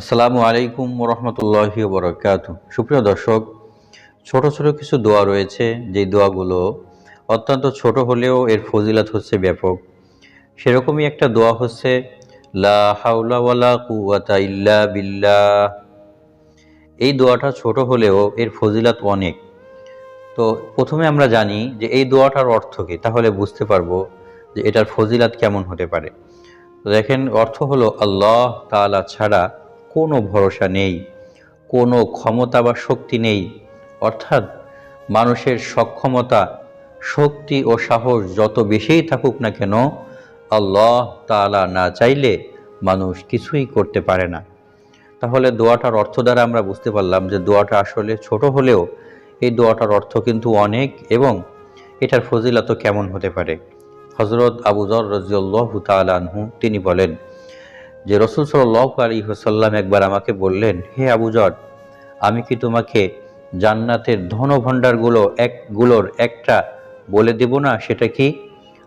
আসসালামু আলাইকুম রহমতুল্লাহি বরকাত সুপ্রিয় দর্শক, ছোট ছোট কিছু দোয়া রয়েছে। যেই দোয়াগুলো অত্যন্ত ছোট হলেও এর ফজিলাত হচ্ছে ব্যাপক। সেরকমই একটা দোয়া হচ্ছে, লা হাওলা ওয়ালা কুওয়াতা ইল্লা বিল্লাহ। এই দোয়াটা ছোট হলেও এর ফজিলাত অনেক। তো প্রথমে আমরা জানি যে এই দোয়াটার অর্থ কী, তাহলে বুঝতে পারব যে এটার ফজিলাত কেমন হতে পারে। তো দেখেন, অর্থ হলো আল্লাহ তাআলা ছাড়া কোনো ভরসা নেই, কোনো ক্ষমতা বা শক্তি নেই। অর্থাৎ মানুষের সক্ষমতা, শক্তি ও সাহস যত বেশিই থাকুক না কেন, আল্লাহ তাআলা না চাইলে মানুষ কিছুই করতে পারে না। তাহলে দোয়াটার অর্থ দ্বারা আমরা বুঝতে পারলাম যে দোয়াটা আসলে ছোট হলেও এই দোয়াটার অর্থ কিন্তু অনেক এবং এটার ফজিলত কেমন হতে পারে। হজরত আবুজর রাজিউল্লাহ তালানহু তিনি বলেন যে রসুল সাল্লাহ আলী হোসাল্লাম একবার আমাকে বললেন, হে আবুজর আমি কি তোমাকে জান্নাতের ধনভাণ্ডারগুলো একগুলোর একটা বলে দেব না? সেটা কি?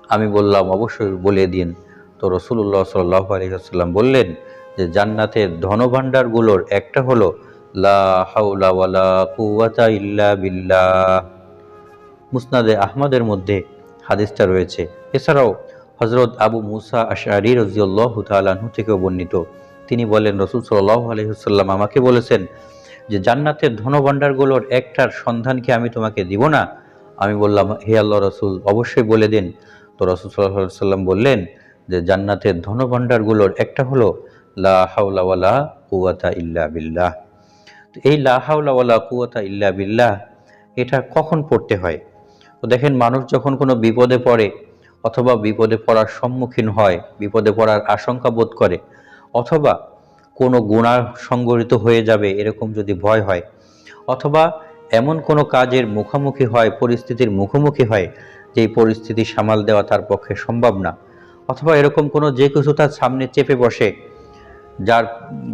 আমি বললাম, অবশ্যই বলে দিন। তো রসুল্লাহ সাল্লাহ আলী হাসাল্লাম বললেন যে, জান্নাতের ধনভাণ্ডারগুলোর একটা হলো ইল্লা বিল্লাহ। মুসনাদে আহমদের মধ্যে হাদিসটা রয়েছে। এছাড়াও হজরত আবু মুসা আশারি রাজিউল্লাহ তালাহু থেকেও বর্ণিত। তিনি বলেন, রসুল সাল্লাহ আলহিহাল্লাম আমাকে বলেছেন যে, জান্নাতের ধনভাণ্ডারগুলোর একটার সন্ধান কি আমি তোমাকে দিব না। আমি বললাম, হে আল্লাহ রসুল, অবশ্যই বলে দিন। তো রসুল সাল্লাহ সাল্লাম বললেন যে, জান্নাতের ধনভাণ্ডারগুলোর একটা হলো, লা হাওলাওয়ালা কুয়াতা ইল্লা বিল্লাহ। তো এই লা হাওলাওয়ালা কুয়াতা ইল্লা বিল্লাহ, এটা কখন পড়তে হয়? তো দেখেন, মানুষ যখন কোনো বিপদে পড়ে অথবা বিপদে পড়ার সম্মুখীন হয়, বিপদে পড়ার আশঙ্কা বোধ করে, অথবা কোনো গুণা সংগঠিত হয়ে যাবে এরকম যদি ভয় হয়, অথবা এমন কোনো কাজের মুখোমুখি হয়, পরিস্থিতির মুখোমুখি হয়, যেই পরিস্থিতি সামাল দেওয়া তার পক্ষে সম্ভব না, অথবা এরকম কোনো যে কিছু তার সামনে চেপে বসে, যার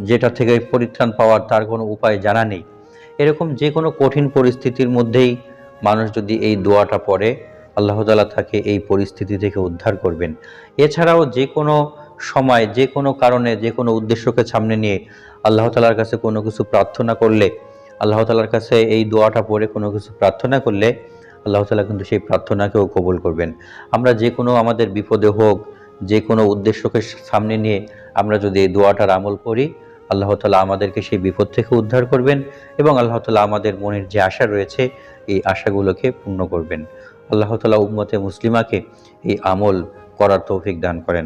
যেটা থেকে পরিত্রাণ পাওয়ার তার কোনো উপায় জানা নেই, এরকম যে কোনো কঠিন পরিস্থিতির মধ্যেই মানুষ যদি এই দোয়াটা পড়ে আল্লাহ তালা তাকে এই পরিস্থিতি থেকে উদ্ধার করবেন। এছাড়াও যে কোনো সময় যে কোনো কারণে যে কোনো উদ্দেশ্যকে সামনে নিয়ে আল্লাহ তালার কাছে কোনো কিছু প্রার্থনা করলে, আল্লাহ তালার কাছে এই দোয়াটা পড়ে কোনো কিছু প্রার্থনা করলে আল্লাহ তালা কিন্তু সেই প্রার্থনাকেও কবুল করবেন। আমরা যে কোনো আমাদের বিপদে হোক যে কোনো উদ্দেশ্যকে সামনে নিয়ে আমরা যদি এই দোয়াটার আমল করি, আল্লাহ তালা আমাদেরকে সেই বিপদ থেকে উদ্ধার করবেন এবং আল্লাহ তালা আমাদের মনের যে আশা রয়েছে, এই আশাগুলোকে পূর্ণ করবেন। আল্লাহ তালা উম্মতে মুসলিমাকে এই আমল করার তৌফিক দান করেন।